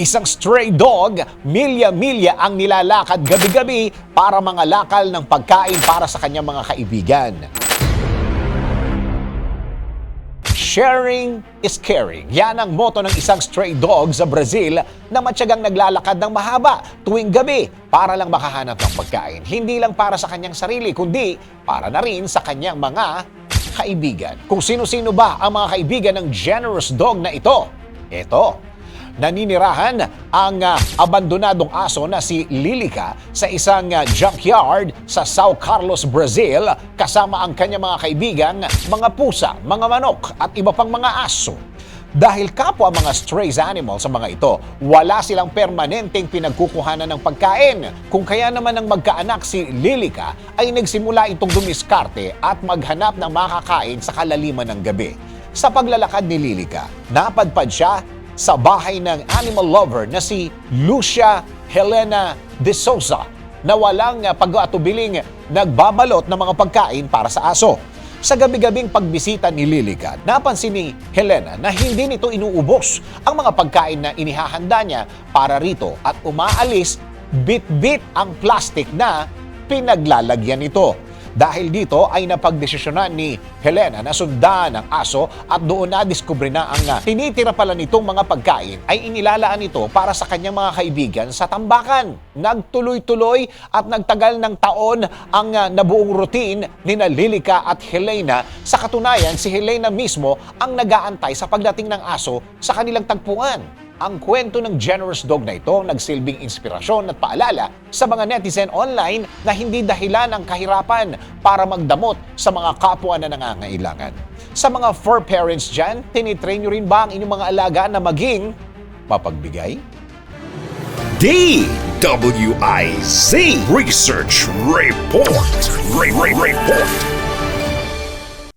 Isang stray dog, milya-milya ang nilalakad gabi-gabi para mangalakal ng pagkain para sa kanyang mga kaibigan. Sharing is caring. Yan ang moto ng isang stray dog sa Brazil na matyagang naglalakad ng mahaba tuwing gabi para lang makahanap ng pagkain. Hindi lang para sa kanyang sarili, kundi para na rin sa kanyang mga kaibigan. Kung sino-sino ba ang mga kaibigan ng generous dog na ito? Ito, naninirahan ang ah, abandonadong aso na si Lilica sa isang ah, junkyard sa Sao Carlos, Brazil kasama ang kanyang mga kaibigan, mga pusa, mga manok at iba pang mga aso. Dahil kapwa mga stray animals sa mga ito, wala silang permanenteng pinagkukuhanan ng pagkain. Kung kaya naman ang magkaanak si Lilica ay nagsimula itong dumiskarte at maghanap ng makakain sa kalaliman ng gabi. Sa paglalakad ni Lilica, napadpad siya sa bahay ng animal lover na si Lucia Helena de Souza na walang pag-atubiling nagbabalot ng mga pagkain para sa aso. Sa gabi-gabing pagbisita ni Lilica, napansin ni Helena na hindi nito inuubos ang mga pagkain na inihahanda niya para rito at umaalis bit-bit ang plastic na pinaglalagyan nito. Dahil dito ay napagdesisyonan ni Helena na sundan ang aso at doon na diskubre na ang ah, tinitira pala nitong mga pagkain ay inilalaan ito para sa kanyang mga kaibigan sa tambakan. Nagtuloy-tuloy at nagtagal ng taon ang ah, nabuong routine ni na Lilica at Helena. Sa katunayan, si Helena mismo ang nagaantay sa pagdating ng aso sa kanilang tagpuan. Ang kwento ng generous dog na ito nagsilbing inspirasyon at paalala sa mga netizen online na hindi dahilan ang kahirapan para magdamot sa mga kapwa na nangangailangan. Sa mga fur parents dyan, tinitrain nyo rin ba ang inyong mga alaga na maging mapagbigay? DWIZ Research Report. Re- Re- Report.